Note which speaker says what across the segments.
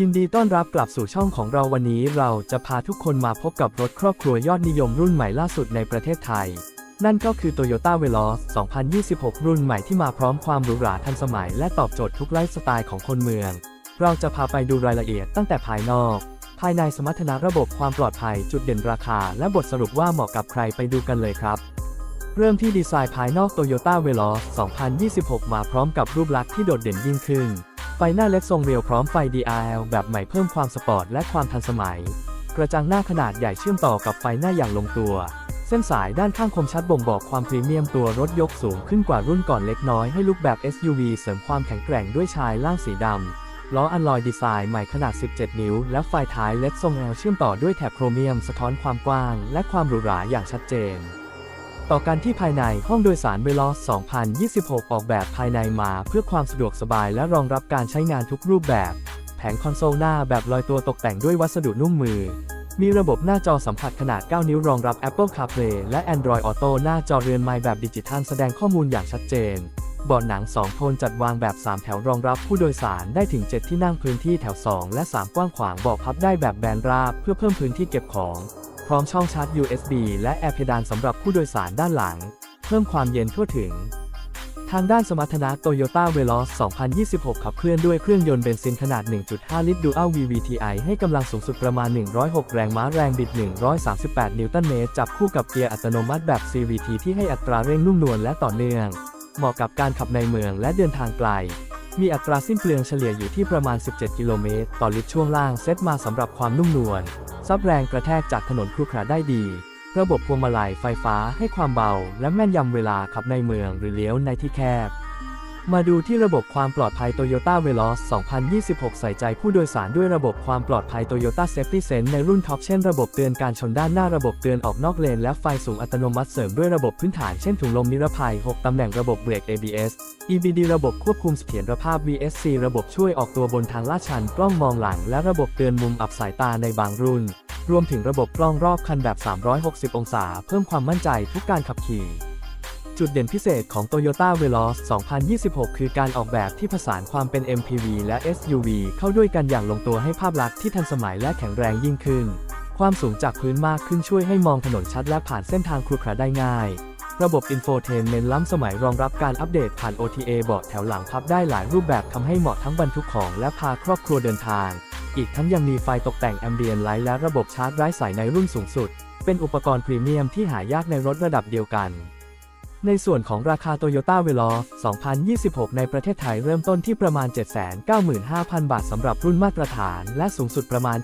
Speaker 1: ยินดีต้อนรับกลับสู่ช่องของเราวันนี้เราจะพาทุกคนมาพบกับรถครอบครัวยอดนิยมรุ่นใหม่ล่าสุดในประเทศไทย นั่นก็คือ Toyota Veloz 2026 รุ่นใหม่ที่มาพร้อมความหรูหราทันสมัย และตอบโจทย์ทุกไลฟ์สไตล์ของคนเมือง เราจะพาไปดูรายละเอียดตั้งแต่ภายนอก ภายในสมรรถนะระบบความปลอดภัยจุดเด่นราคา และบทสรุปว่าเหมาะกับใครไปดูกันเลยครับเริ่มที่ดีไซน์ภายนอก Toyota Veloz 2026 มาพร้อมกับรูปลักษณ์ที่โดดเด่นยิ่งขึ้น ฟหน้าเล็กทรงเรียวพร้อมไฟ DRL แบบใหม่เพิ่มความสปอร์ตและความทันสมัย กระจังหน้าขนาดใหญ่เชื่อมต่อกับไฟหน้าอย่างลงตัว เส้นสายด้านข้างคมชัดบ่งบอกความพรีเมียมตัวรถยกสูงขึ้นกว่ารุ่นก่อนเล็กน้อยให้ลุกแบบ SUV เสริมความแข็งแกร่งด้วยชายล่างสีดำ ล้ออัลลอยดีไซน์ใหม่ขนาด 17 นิ้ว และไฟท้ายเล็ดทรงแอลเชื่อมต่อด้วยแถบโครเมียม สะท้อนความกว้าง และความหรูหราอย่างชัดเจน ต่อกันที่ภายในห้องโดยสารเวล2026 ออกแบบภายในมาเพื่อความสะดวกสบายและรองรับการใช้งานทุกรูปแบบ แผงคอนโซลหน้าแบบลอยตัวตกแต่งด้วยวัสดุนุ่มมือ มีระบบหน้าจอสัมผัสขนาด 9 นิ้วรองรับ Apple CarPlay และ Android Auto หน้าจอเรือนไม้แบบดิจิทัลแสดงข้อมูลอย่างชัดเจนเบาะหนัง 2 โทนจัดวางแบบ 3 แถวรองรับผู้โดยสารได้ถึง 7 ที่นั่งพื้นที่แถว 2 และ 3 กว้างขวางเบาะพับได้แบบแบนราบเพื่อเพิ่มพื้นที่เก็บของ พร้อมช่องชาร์จ USB และแอร์เพดานสำหรับผู้โดยสารด้านหลัง เพิ่มความเย็นทั่วถึง ทางด้านสมรรถนะ Toyota Veloz 2026 ขับเคลื่อนด้วยเครื่องยนต์เบนซินขนาด 1.5 ลิตร Dual VVTi ให้กำลังสูงสุดประมาณ 106 แรงม้าแรงบิด 138 นิวตันเมตร จับคู่กับเกียร์อัตโนมัติแบบ CVT ที่ให้อัตราเร่งนุ่มนวลและต่อเนื่อง เหมาะกับการขับในเมืองและเดินทางไกลมีอัตราสิ้นเปลืองเฉลี่ยอยู่ที่ประมาณ 17 กิโลเมตร ต่อลิตรช่วงล่างเซตมาสำหรับความนุ่มนวล ซับแรงกระแทกจากถนนครุขระได้ดี ระบบพวงมาลัยไฟฟ้าให้ความเบา และแม่นยำเวลาขับในเมืองหรือเลี้ยวในที่แคบ มาดูที่ระบบความปลอดภัย Toyota Veloz 2026 ใส่ใจผู้โดยสารด้วยระบบความปลอดภัย Toyota Safety Sense ในรุ่นท็อปเช่นระบบเตือนการชนด้านหน้าระบบเตือนออกนอกเลน และไฟสูงอัตโนมัติเสริมด้วยระบบพื้นฐานเช่นถุงลมนิรภัย 6 ตำแหน่งระบบเบรก ABS EBD ระบบควบคุมเสถียรภาพ VSC ระบบช่วยออกตัวบนทางลาดชัน กล้องมองหลัง และระบบเตือนมุมอับสายตาในบางรุ่น รวมถึงระบบกล้องรอบคันแบบ 360 องศา เพิ่มความมั่นใจทุกการขับขี่ จุดเด่นพิเศษของ Toyota Veloz 2026 คือการออกแบบที่ผสานความเป็น MPV และ SUV เข้าด้วยกันอย่างลงตัวให้ภาพลักษณ์ที่ทันสมัยและแข็งแรงยิ่งขึ้น ความสูงจากพื้นมากขึ้นช่วยให้มองถนนชัดและผ่านเส้นทางครุขระได้ง่าย ระบบ Infotainment ล้ำสมัยรองรับการอัปเดตผ่าน OTA เบาะแถวหลังพับได้หลายรูปแบบทำให้เหมาะทั้งบรรทุกของและพาครอบครัวเดินทาง อีกทั้งยังมีไฟตกแต่งแอมเบียนไลท์และระบบชาร์จไร้สายในรุ่นสูงสุด เป็นอุปกรณ์พรีเมียมที่หายากในรถระดับเดียวกัน ในส่วนของราคา Toyota Veloz 2026 ในประเทศไทยเริ่มต้นที่ประมาณ 795,000 บาทสำหรับรุ่นมาตรฐาน และสูงสุดประมาณ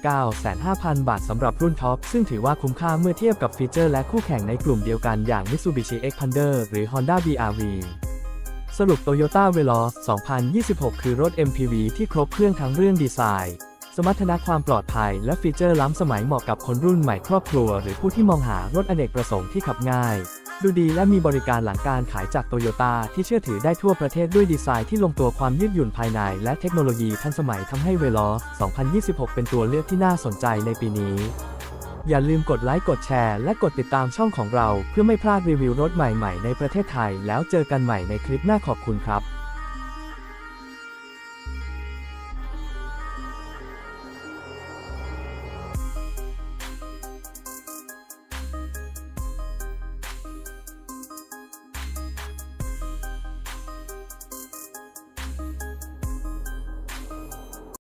Speaker 1: 95,000 บาทสำหรับรุ่นท็อป ซึ่งถือว่าคุ้มค่าเมื่อเทียบกับฟีเจอร์และคู่แข่งในกลุ่มเดียวกันอย่าง Mitsubishi Xpander หรือ Honda BRV สรุป Toyota v e l o 2026 คือรถ MPV ที่ครบเครื่องทั้งเรื่องดีไซน์ สมรรถนะความปลอดภัย และฟีเจอร์ล้ำสมัยเหมาะกับคนรุ่นใหม่ครอบครัว หรือผู้ที่มองหารถอเนกประสงค์ที่ขับง่าย ดูดีและมีบริการหลังการขายจากโตโยต้าที่เชื่อถือได้ทั่วประเทศด้วยดีไซน์ที่ลงตัวความยืดหยุ่นภายใน และเทคโนโลยีทันสมัยทำให้เวลอ2026 เป็นตัวเลือกที่น่าสนใจในปีนี้ อย่าลืมกดไลค์กดแชร์และกดติดตามช่องของเรา เพื่อไม่พลาดรีวิวรถใหม่ๆในประเทศไทย แล้วเจอกันใหม่ในคลิปหน้าขอบคุณครับ